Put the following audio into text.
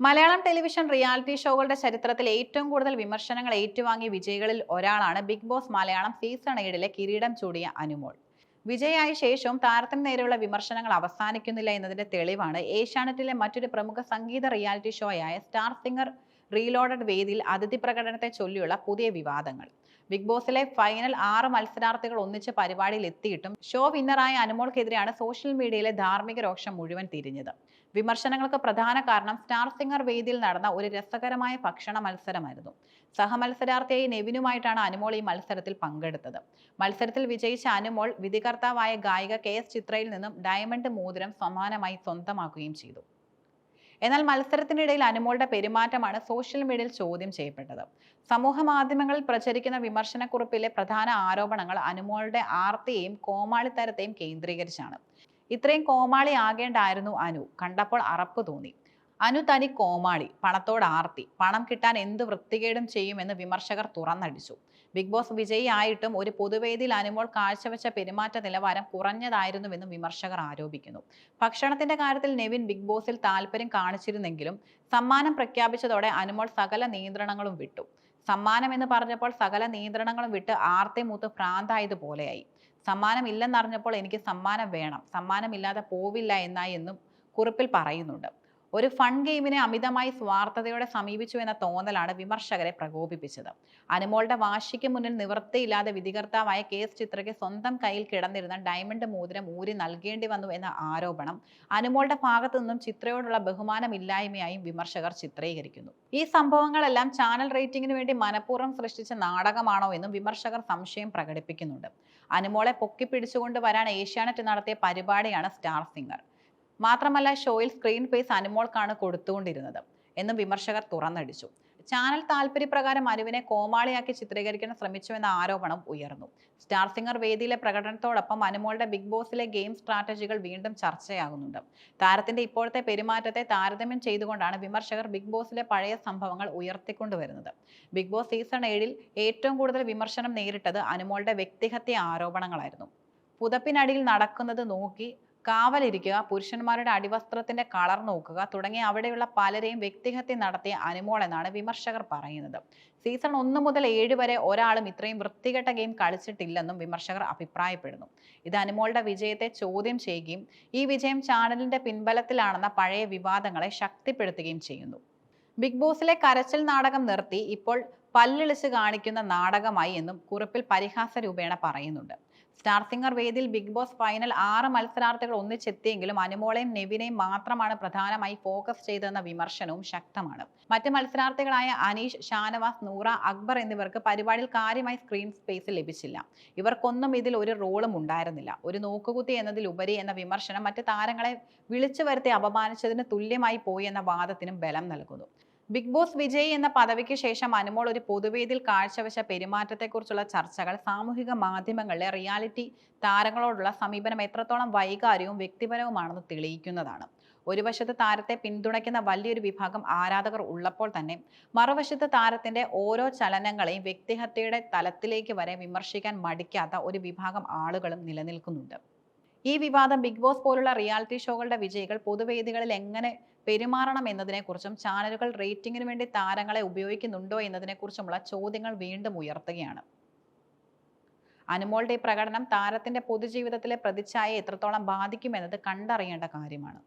Malayalam television reality ഷോകളുടെ ചരിത്രത്തിൽ ഏറ്റവും കൂടുതൽ വിമർശനങ്ങൾ ഏറ്റുവാങ്ങിയ വിജയികളിൽ ഒരാളാണ് ബിഗ് ബോസ് മലയാളം സീസൺ ഏഴിലെ കിരീടം ചൂടിയ അനുമോൾ. വിജയായ ശേഷവും താരത്തിന് നേരെയുള്ള വിമർശനങ്ങൾ അവസാനിക്കുന്നില്ല എന്നതിന്റെ തെളിവാണ് ഏഷ്യാനെറ്റിലെ മറ്റൊരു പ്രമുഖ സംഗീത റിയാലിറ്റി ഷോയായ സ്റ്റാർ സിംഗർ റീലോഡഡ് വേദിയിൽ അതിഥി പ്രകടനത്തെ ചൊല്ലിയുള്ള പുതിയ വിവാദങ്ങൾ. ബിഗ് ബോസിലെ ഫൈനൽ ആറ് മത്സരാർത്ഥികൾ ഒന്നിച്ച് പരിപാടിയിൽ എത്തിയിട്ടും ഷോ വിന്നറായ അനുമോൾക്കെതിരെയാണ് സോഷ്യൽ മീഡിയയിലെ ധാർമ്മിക രോഷം മുഴുവൻ തിരിഞ്ഞത്. വിമർശനങ്ങൾക്ക് പ്രധാന കാരണം സ്റ്റാർ സിംഗർ വേദിയിൽ നടന്ന ഒരു രസകരമായ ഭക്ഷണ മത്സരമായിരുന്നു. സഹമത്സരാർത്ഥിയായി നെവിനുമായിട്ടാണ് അനുമോൾ ഈ മത്സരത്തിൽ പങ്കെടുത്തത്. മത്സരത്തിൽ വിജയിച്ച അനുമോൾ വിധികർത്താവായ ഗായിക കെ എസ് ചിത്രയിൽ നിന്നും ഡയമണ്ട് മോതിരം സമ്മാനമായി സ്വന്തമാക്കുകയും ചെയ്തു. എന്നാൽ മത്സരത്തിനിടയിൽ അനുമോളുടെ പെരുമാറ്റമാണ് സോഷ്യൽ മീഡിയയിൽ ചോദ്യം ചെയ്യപ്പെട്ടത്. സമൂഹ മാധ്യമങ്ങളിൽ പ്രചരിക്കുന്ന വിമർശനക്കുറിപ്പിലെ പ്രധാന ആരോപണങ്ങൾ അനുമോളുടെ ആർത്തിയെയും കോമാളിത്തരത്തെയും കേന്ദ്രീകരിച്ചാണ്. ഇത്രയും കോമാളി ആകേണ്ടായിരുന്നു അനു. കണ്ടപ്പോൾ അറപ്പ് തോന്നി. അനു തനി കോമാളി പണത്തോട് ആർത്തി പണം കിട്ടാൻ എന്ത് വൃത്തികേടും ചെയ്യുമെന്ന് വിമർശകർ തുറന്നടിച്ചു. ബിഗ് ബോസ് വിജയി ആയിട്ടും ഒരു പൊതുവേദിയിൽ അനുമോൾ കാഴ്ചവെച്ച പെരുമാറ്റ നിലവാരം കുറഞ്ഞതായിരുന്നുവെന്നും വിമർശകർ ആരോപിക്കുന്നു. ഭക്ഷണത്തിന്റെ കാര്യത്തിൽ നെവിൻ ബിഗ് ബോസിൽ താല്പര്യം കാണിച്ചിരുന്നെങ്കിലും സമ്മാനം പ്രഖ്യാപിച്ചതോടെ അനുമോൾ സകല നിയന്ത്രണങ്ങളും വിട്ടു. സമ്മാനം എന്ന് പറഞ്ഞപ്പോൾ സകല നിയന്ത്രണങ്ങളും വിട്ട് ആർത്തി മൂത്ത് ഭ്രാന്തായതുപോലെയായി. സമ്മാനം ഇല്ലെന്നറിഞ്ഞപ്പോൾ എനിക്ക് സമ്മാനം വേണം സമ്മാനമില്ലാതെ പോവില്ല എന്നായി എന്നും കുറിപ്പിൽ പറയുന്നുണ്ട്. ഒരു ഫൺ ഗെയിമിനെ അമിതമായി സ്വാർത്ഥതയോടെ സമീപിച്ചു എന്ന തോന്നലാണ് വിമർശകരെ പ്രകോപിപ്പിച്ചത്. അനുമോളുടെ വാശിക്ക് മുന്നിൽ നിവൃത്തിയില്ലാതെ വിധികർത്താവായ കെ എസ് ചിത്രയ്ക്ക് സ്വന്തം കയ്യിൽ കിടന്നിരുന്ന ഡയമണ്ട് മോതിരം ഊരി നൽകേണ്ടി വന്നു എന്ന ആരോപണം അനുമോളുടെ ഭാഗത്തു നിന്നും ചിത്രയോടുള്ള ബഹുമാനമില്ലായ്മയായും വിമർശകർ ചിത്രീകരിക്കുന്നു. ഈ സംഭവങ്ങളെല്ലാം ചാനൽ റേറ്റിംഗിന് വേണ്ടി മനഃപൂർവം സൃഷ്ടിച്ച നാടകമാണോ എന്നും വിമർശകർ സംശയം പ്രകടിപ്പിക്കുന്നുണ്ട്. അനുമോളെ പൊക്കിപ്പിടിച്ചുകൊണ്ട് വരാൻ ഏഷ്യാനെറ്റ് നടത്തിയ പരിപാടിയാണ് സ്റ്റാർ സിംഗർ. മാത്രമല്ല ഷോയിൽ സ്ക്രീൻ ഫേസ് അനുമോൾക്കാണ് കൊടുത്തുകൊണ്ടിരുന്നത്. എന്നും വിമർശകർ തുറന്നടിച്ചു. ചാനൽ താല്പര്യപ്രകാരം അനുവിനെ കോമാളിയാക്കി ചിത്രീകരിക്കാൻ ശ്രമിച്ചുവെന്ന ആരോപണം ഉയർന്നു. സ്റ്റാർ സിംഗർ വേദിയിലെ പ്രകടനത്തോടൊപ്പം അനുമോളുടെ ബിഗ് ബോസിലെ ഗെയിം സ്ട്രാറ്റജികൾ വീണ്ടും ചർച്ചയാകുന്നുണ്ട്. താരത്തിന്റെ ഇപ്പോഴത്തെ പെരുമാറ്റത്തെ താരതമ്യം ചെയ്തുകൊണ്ടാണ് വിമർശകർ ബിഗ് ബോസിലെ പഴയ സംഭവങ്ങൾ ഉയർത്തിക്കൊണ്ടുവരുന്നത്. ബിഗ് ബോസ് സീസൺ ഏഴിൽ ഏറ്റവും കൂടുതൽ വിമർശനം നേരിട്ടത് അനുമോളുടെ വ്യക്തിഹത്യ ആരോപണങ്ങളായിരുന്നു. പുതപ്പിനടിയിൽ നടക്കുന്നത് നോക്കി കാവലിരിക്കുക പുരുഷന്മാരുടെ അടിവസ്ത്രത്തിന്റെ കളർ നോക്കുക തുടങ്ങി അവിടെയുള്ള പലരെയും വ്യക്തിഹത്യ നടത്തിയ അനുമോൾ എന്നാണ് വിമർശകർ പറയുന്നത്. സീസൺ ഒന്ന് മുതൽ ഏഴ് വരെ ഒരാളും ഇത്രയും വൃത്തികെട്ട ഗെയിം കളിച്ചിട്ടില്ലെന്നും വിമർശകർ അഭിപ്രായപ്പെടുന്നു. ഇത് അനുമോളുടെ വിജയത്തെ ചോദ്യം ചെയ്യുകയും ഈ വിജയം ചാനലിന്റെ പിൻബലത്തിലാണെന്ന പഴയ വിവാദങ്ങളെ ശക്തിപ്പെടുത്തുകയും ചെയ്യുന്നു. ബിഗ് ബോസിലെ കരച്ചിൽ നാടകം നിർത്തി ഇപ്പോൾ പല്ലിളിച്ച് കാണിക്കുന്ന നാടകമായി എന്നും കുറിപ്പിൽ പരിഹാസ രൂപേണ പറയുന്നുണ്ട്. സ്റ്റാർ സിംഗർ വേദിയിൽ ബിഗ് ബോസ് ഫൈനൽ ആറ് മത്സരാർത്ഥികൾ ഒന്നിച്ചെത്തിയെങ്കിലും അനുമോളെയും നെവിനെയും മാത്രമാണ് പ്രധാനമായി ഫോക്കസ് ചെയ്തതെന്ന വിമർശനവും ശക്തമാണ്. മറ്റ് മത്സരാർത്ഥികളായ അനീഷ് ഷാനവാസ് നൂറ അക്ബർ എന്നിവർക്ക് പരിപാടിയിൽ കാര്യമായി സ്ക്രീൻ സ്പേസ് ലഭിച്ചില്ല. ഇവർക്കൊന്നും ഇതിൽ ഒരു റോളും ഉണ്ടായിരുന്നില്ല. ഒരു നോക്കുകുത്തി എന്നതിലുപരി എന്ന വിമർശനം മറ്റ് താരങ്ങളെ വിളിച്ചു വരുത്തി അപമാനിച്ചതിന് തുല്യമായി പോയി എന്ന വാദത്തിനും ബലം നൽകുന്നു. ബിഗ് ബോസ് വിജയ് എന്ന പദവിക്ക് ശേഷം അനുമോൾ ഒരു പൊതുവേദിൽ കാഴ്ചവെച്ച പെരുമാറ്റത്തെക്കുറിച്ചുള്ള ചർച്ചകൾ സാമൂഹിക മാധ്യമങ്ങളിലെ റിയാലിറ്റി താരങ്ങളോടുള്ള സമീപനം എത്രത്തോളം വൈകാര്യവും വ്യക്തിപരവുമാണെന്ന് തെളിയിക്കുന്നതാണ്. ഒരു വശത്ത് താരത്തെ പിന്തുണയ്ക്കുന്ന വലിയൊരു വിഭാഗം ആരാധകർ ഉള്ളപ്പോൾ തന്നെ മറുവശത്ത് താരത്തിന്റെ ഓരോ ചലനങ്ങളെയും വ്യക്തിഹത്യയുടെ തലത്തിലേക്ക് വരെ വിമർശിക്കാൻ മടിക്കാത്ത ഒരു വിഭാഗം ആളുകളും നിലനിൽക്കുന്നുണ്ട്. ഈ വിവാദം ബിഗ് ബോസ് പോലുള്ള റിയാലിറ്റി ഷോകളുടെ വിജയികൾ പൊതുവേദികളിൽ എങ്ങനെ പെരുമാറണം എന്നതിനെക്കുറിച്ചും ചാനലുകൾ റേറ്റിംഗിന് വേണ്ടി താരങ്ങളെ ഉപയോഗിക്കുന്നുണ്ടോ എന്നതിനെക്കുറിച്ചുമുള്ള ചോദ്യങ്ങൾ വീണ്ടും ഉയർത്തുകയാണ്. അനുമോളുടെ പ്രകടനം താരത്തിന്റെ പൊതുജീവിതത്തിലെ പ്രതിച്ഛായയെ എത്രത്തോളം ബാധിക്കുമെന്നത് കണ്ടറിയേണ്ട കാര്യമാണ്.